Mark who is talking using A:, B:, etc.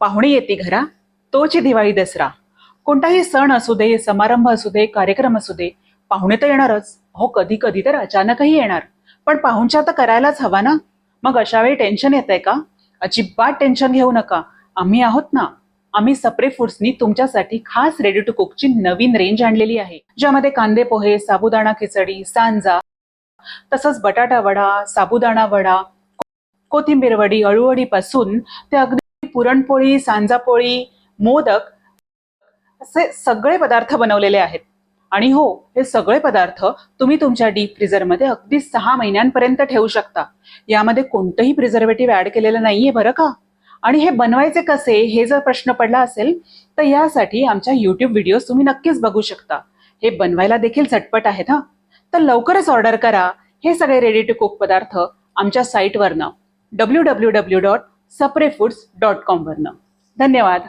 A: पाहुणे येते घरा तोच दिवाळी दसरा. कोणताही सण असू दे समारंभ असू दे कार्यक्रम असू दे पाहुणे तर येणारच. हो कधी कधी तर अचानकही येणार. पण पाहुणच्या तर करायलाच हवा ना? मग अशा वेळी टेन्शन येत आहे का? अजिबात टेन्शन घेऊ नका. आम्ही आहोत ना? आम्ही सप्रे फूड्सनी तुमच्यासाठी खास रेडी टू कुकची नवीन रेंज आणलेली आहे. ज्यामध्ये कांदे पोहे साबुदाणा खिचडी सांजा तसंच बटाटा वडा साबुदाणा वडा कोथिंबीर वडी अळूवडी पासून ते अगदी पुरणपोळी सांजापोळी मोदक असे सगळे पदार्थ बनवलेले आहेत. आणि हो हे सगळे पदार्थ तुम्ही तुमच्या डीप फ्रीझरमध्ये अगदी सहा महिन्यांपर्यंत ठेवू शकता. यामध्ये कोणतंही प्रिझर्वेटिव्ह ऍड केलेलं नाहीये बरं का? आणि हे बनवायचे कसे हे जर प्रश्न पडला असेल तर यासाठी आमच्या युट्यूब व्हिडिओ तुम्ही नक्कीच बघू शकता. हे बनवायला देखील झटपट आहेत हा. तर लवकरच ऑर्डर करा. हे सगळे रेडी टू कुक पदार्थ आमच्या साईटवरनं W W W dot Sapre foods dot कॉमवरनं धन्यवाद.